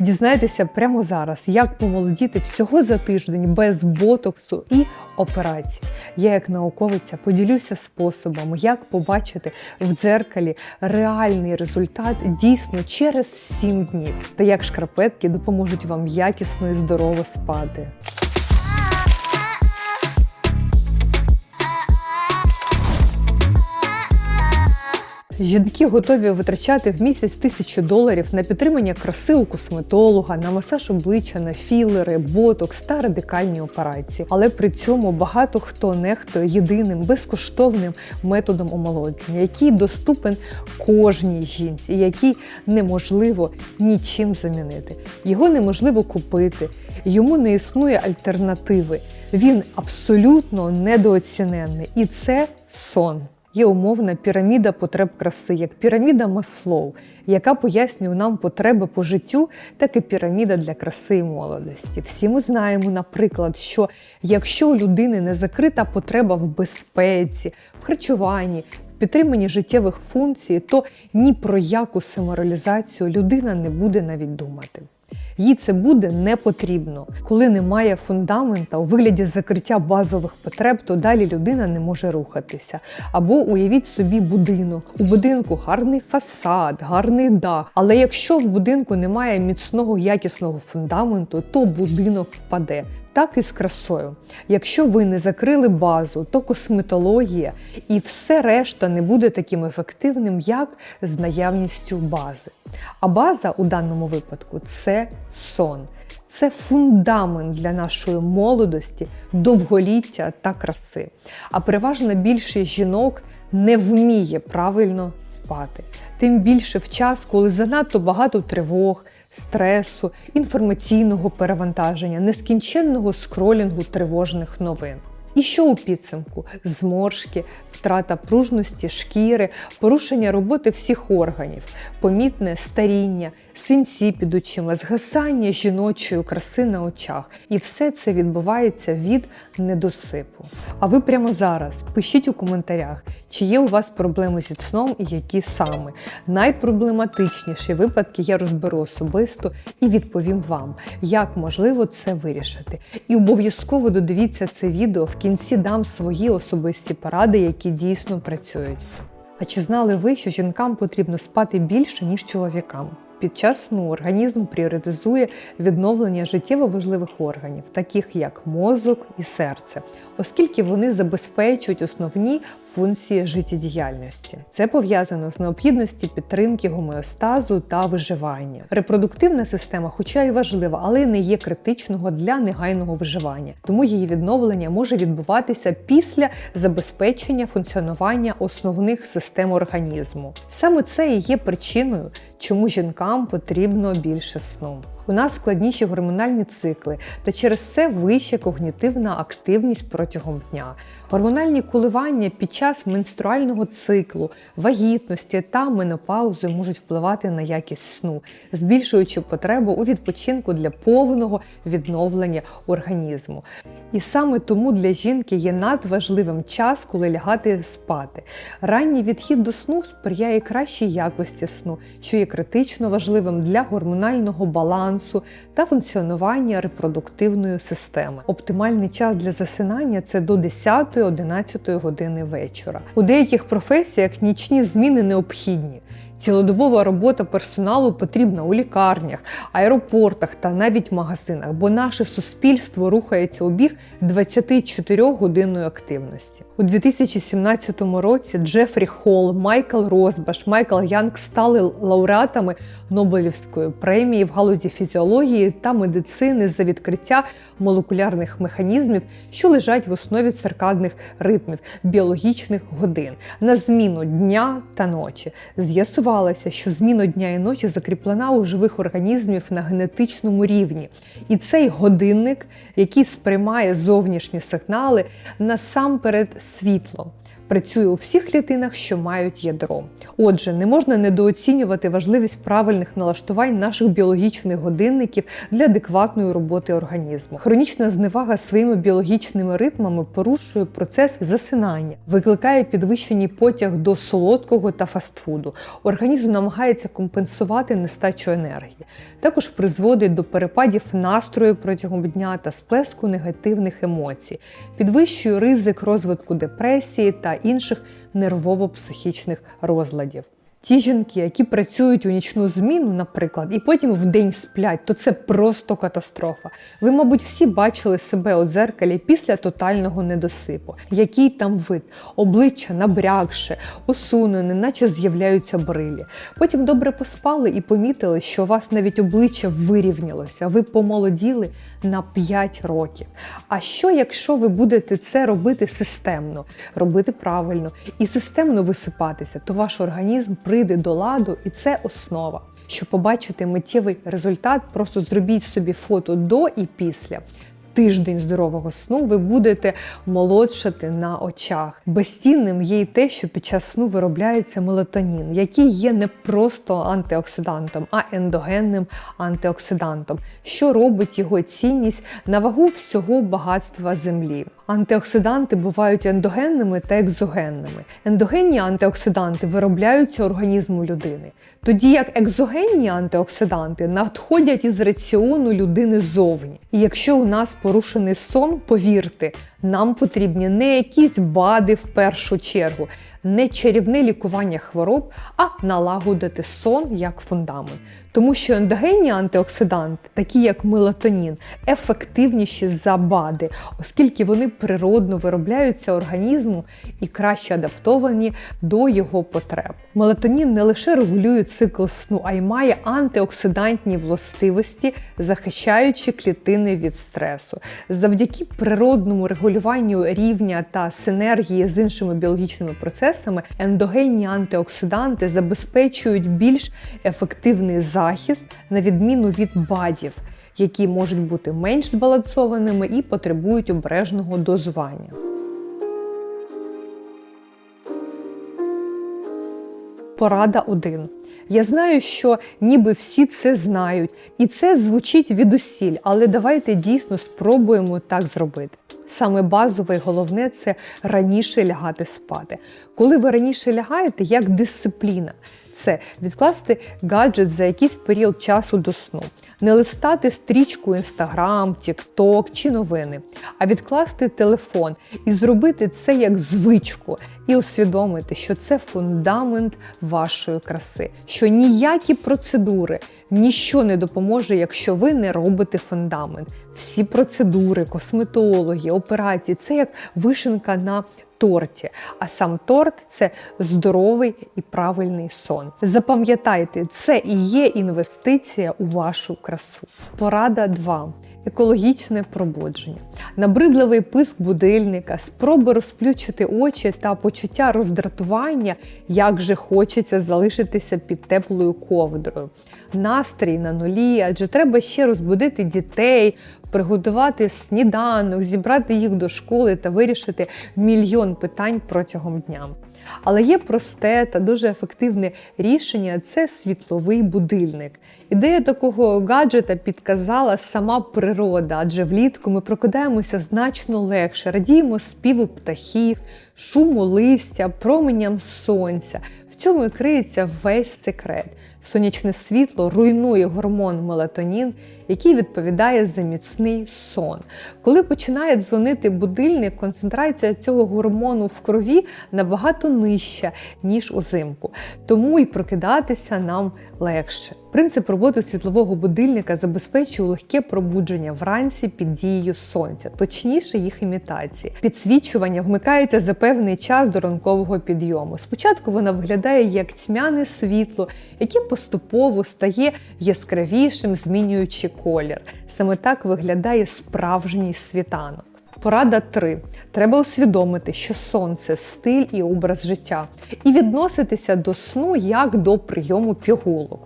Дізнайтеся прямо зараз, як помолодіти всього за тиждень без ботоксу і операцій. Я, як науковиця, поділюся способом, як побачити в дзеркалі реальний результат дійсно через 7 днів, та як шкарпетки допоможуть вам якісно і здорово спати. Жінки готові витрачати в місяць тисячу доларів на підтримання краси у косметолога, на масаж обличчя, на філери, ботокс та радикальні операції. Але при цьому багато хто нехтує єдиним безкоштовним методом омолодження, який доступен кожній жінці, який неможливо нічим замінити. Його неможливо купити, йому не існує альтернативи. Він абсолютно недооціненний, і це сон. Є умовна піраміда потреб краси, як піраміда Маслоу, яка пояснює нам потреби по життю, так і піраміда для краси і молодості. Всі ми знаємо, наприклад, що якщо у людини не закрита потреба в безпеці, в харчуванні, в підтриманні життєвих функцій, то ні про яку самореалізацію людина не буде навіть думати. Їй це буде не потрібно. Коли немає фундамента у вигляді закриття базових потреб, то далі людина не може рухатися. Або уявіть собі будинок. У будинку гарний фасад, гарний дах. Але якщо в будинку немає міцного якісного фундаменту, то будинок впаде. Так і з красою. Якщо ви не закрили базу, то косметологія і все решта не буде таким ефективним, як з наявністю бази. А база у даному випадку це сон. Це фундамент для нашої молодості, довголіття та краси. А переважна більшість жінок не вміє правильно спати. Тим більше в час, коли занадто багато тривог, стресу, інформаційного перевантаження, нескінченного скролінгу тривожних новин. І що у підсумку? Зморшки, втрата пружності, шкіри, порушення роботи всіх органів, помітне старіння, синці під очима, згасання жіночої краси на очах. І все це відбувається від недосипу. А ви прямо зараз пишіть у коментарях, чи є у вас проблеми зі сном і які саме. Найпроблематичніші випадки я розберу особисто і відповім вам, як можливо це вирішити. І обов'язково додивіться це відео в кінці дам свої особисті поради, які дійсно працюють. А чи знали ви, що жінкам потрібно спати більше, ніж чоловікам? Під час сну організм пріоритизує відновлення життєво важливих органів, таких як мозок і серце, оскільки вони забезпечують основні функції життєдіяльності. Це пов'язано з необхідністю підтримки гомеостазу та виживання. Репродуктивна система, хоча й важлива, але не є критичного для негайного виживання, тому її відновлення може відбуватися після забезпечення функціонування основних систем організму. Саме це і є причиною, чому жінкам потрібно більше сну. У нас складніші гормональні цикли, та через це вища когнітивна активність протягом дня. Гормональні коливання під час менструального циклу, вагітності та менопаузи можуть впливати на якість сну, збільшуючи потребу у відпочинку для повного відновлення організму. І саме тому для жінки є надважливим час, коли лягати спати. Ранній відхід до сну сприяє кращій якості сну, що є критично важливим для гормонального балансу та функціонування репродуктивної системи. Оптимальний час для засинання це до 10-11 години вечора. У деяких професіях нічні зміни необхідні. Цілодобова робота персоналу потрібна у лікарнях, аеропортах та навіть магазинах, бо наше суспільство рухається у біг 24-годинної активності. У 2017 році Джефрі Холл, Майкл Розбаш, Майкл Янг стали лауреатами Нобелівської премії в галузі фізіології та медицини за відкриття молекулярних механізмів, що лежать в основі циркадних ритмів біологічних годин на зміну дня та ночі. З'ясувалося, що зміна дня і ночі закріплена у живих організмів на генетичному рівні. І цей годинник, який сприймає зовнішні сигнали, насамперед світло. Працює у всіх клітинах, що мають ядро. Отже, не можна недооцінювати важливість правильних налаштувань наших біологічних годинників для адекватної роботи організму. Хронічна зневага своїми біологічними ритмами порушує процес засинання, викликає підвищений потяг до солодкого та фастфуду. Організм намагається компенсувати нестачу енергії. Також призводить до перепадів настрою протягом дня та сплеску негативних емоцій, підвищує ризик розвитку депресії та інших нервово-психічних розладів. Ті жінки, які працюють у нічну зміну, наприклад, і потім в день сплять, то це просто катастрофа. Ви, мабуть, всі бачили себе у дзеркалі після тотального недосипу. Який там вид, обличчя набрякше, осунене, наче з'являються брилі. Потім добре поспали і помітили, що у вас навіть обличчя вирівнялося, ви помолоділи на 5 років. А що, якщо ви будете це робити системно, робити правильно і системно висипатися, то ваш організм прийде до ладу, і це основа. Щоб побачити миттєвий результат, просто зробіть собі фото до і після. Тиждень здорового сну ви будете молодшати на очах. Безцінним є й те, що під час сну виробляється мелатонін, який є не просто антиоксидантом, а ендогенним антиоксидантом, що робить його цінність на вагу всього багатства землі. Антиоксиданти бувають ендогенними та екзогенними. Ендогенні антиоксиданти виробляються організму людини, тоді як екзогенні антиоксиданти надходять із раціону людини ззовні. І якщо у нас порушений сон, повірте, нам потрібні не якісь бади в першу чергу, не чарівне лікування хвороб, а налагодити сон як фундамент. Тому що ендогенні антиоксиданти, такі як мелатонін, ефективніші за БАДи, оскільки вони природно виробляються організму і краще адаптовані до його потреб. Мелатонін не лише регулює цикл сну, а й має антиоксидантні властивості, захищаючи клітини від стресу. Завдяки природному регулюванню рівня та синергії з іншими біологічними процесами, ендогенні антиоксиданти забезпечують більш ефективний захист на відміну від БАДів, які можуть бути менш збалансованими і потребують обережного дозування. Порада 1. Я знаю, що ніби всі це знають, і це звучить відусіль, але давайте дійсно спробуємо так зробити. Саме базове і головне це раніше лягати спати. Коли ви раніше лягаєте, як дисципліна. Це відкласти гаджет за якийсь період часу до сну, не листати стрічку Instagram, TikTok чи новини, а відкласти телефон і зробити це як звичку, і усвідомити, що це фундамент вашої краси, що ніякі процедури, ніщо не допоможе, якщо ви не робите фундамент. Всі процедури, косметологи, операції це як вишенка на торті, а сам торт це здоровий і правильний сон. Запам'ятайте, це і є інвестиція у вашу красу. Порада 2. Екологічне пробудження, набридливий писк будильника, спроби розплющити очі та почуття роздратування, як же хочеться залишитися під теплою ковдрою. Настрій на нулі, адже треба ще розбудити дітей, приготувати сніданок, зібрати їх до школи та вирішити мільйон питань протягом дня. Але є просте та дуже ефективне рішення це світловий будильник. Ідея такого гаджета підказала сама природа, адже влітку ми прокидаємося значно легше, радіємо співу птахів, шуму листя, променям сонця. В цьому і криється весь секрет. Сонячне світло руйнує гормон мелатонін, який відповідає за міцний сон. Коли починає дзвонити будильник, концентрація цього гормону в крові набагато нижча, ніж узимку. Тому і прокидатися нам легше. Принцип роботи світлового будильника забезпечує легке пробудження вранці під дією сонця, точніше їх імітації. Підсвічування вмикається за певний час до ранкового підйому. Спочатку вона виглядає як тьмяне світло, яке поступово стає яскравішим, змінюючи колір. Саме так виглядає справжній світанок. Порада 3. Треба усвідомити, що сон це стиль і образ життя, і відноситися до сну як до прийому пігулок.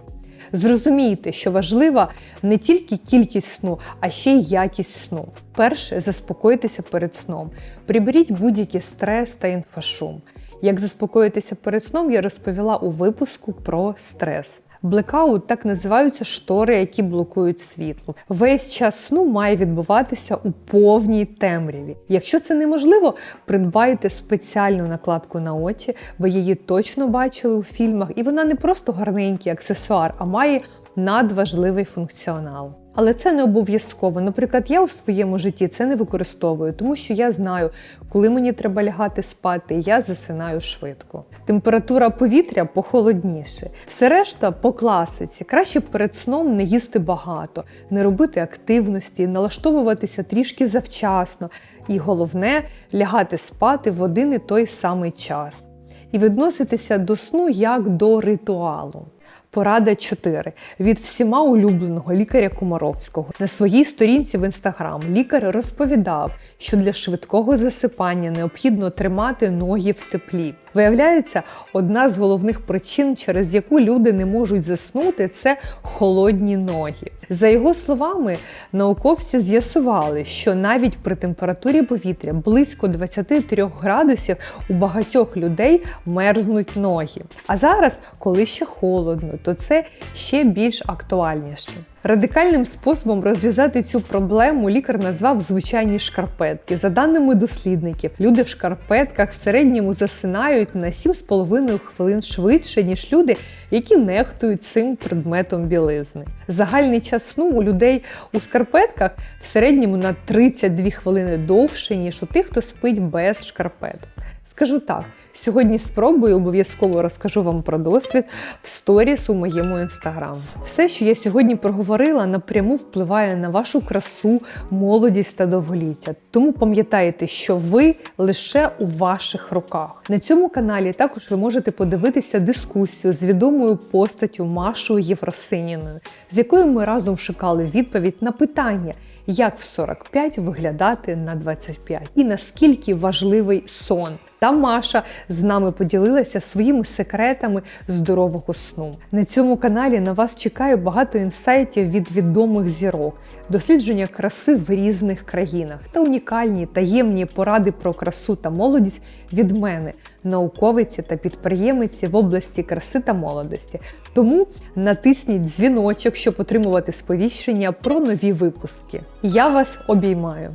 Зрозумійте, що важлива не тільки кількість сну, а ще й якість сну. Перше, заспокойтеся перед сном. Приберіть будь-який стрес та інфошум. Як заспокоїтися перед сном, я розповіла у випуску про стрес. Блекаут так називаються штори, які блокують світло. Весь час сну має відбуватися у повній темряві. Якщо це неможливо, придбайте спеціальну накладку на очі, ви її точно бачили у фільмах, і вона не просто гарненький аксесуар, а має надважливий функціонал. Але це не обов'язково. Наприклад, я у своєму житті це не використовую, тому що я знаю, коли мені треба лягати спати, я засинаю швидко. Температура повітря похолодніше. Все решта по класиці. Краще перед сном не їсти багато, не робити активності, налаштовуватися трішки завчасно. І головне лягати спати в один і той самий час. І відноситися до сну як до ритуалу. Порада 4. від всіма улюбленого лікаря Комаровського. На своїй сторінці в інстаграм лікар розповідав, що для швидкого засипання необхідно тримати ноги в теплі. Виявляється, одна з головних причин, через яку люди не можуть заснути, це холодні ноги. За його словами, науковці з'ясували, що навіть при температурі повітря близько 23 градусів у багатьох людей мерзнуть ноги. А зараз, коли ще холодно, то це ще більш актуальніше. Радикальним способом розв'язати цю проблему лікар назвав звичайні шкарпетки. За даними дослідників, люди в шкарпетках в середньому засинають на 7,5 хвилин швидше, ніж люди, які нехтують цим предметом білизни. Загальний час сну у людей у шкарпетках в середньому на 32 хвилини довше, ніж у тих, хто спить без шкарпеток. Скажу так, сьогодні спробую, обов'язково розкажу вам про досвід в сторіс у моєму інстаграм. Все, що я сьогодні проговорила, напряму впливає на вашу красу, молодість та довголіття. Тому пам'ятайте, що ви лише у ваших руках. На цьому каналі також ви можете подивитися дискусію з відомою постаттю Машою Євросиніною, з якою ми разом шукали відповідь на питання. Як в 45 виглядати на 25 і наскільки важливий сон? Та Маша з нами поділилася своїми секретами здорового сну. На цьому каналі на вас чекає багато інсайтів від відомих зірок, дослідження краси в різних країнах та унікальні таємні поради про красу та молодість від мене, науковиці та підприємиці в області краси та молодості. Тому натисніть дзвіночок, щоб отримувати сповіщення про нові випуски. Я вас обіймаю.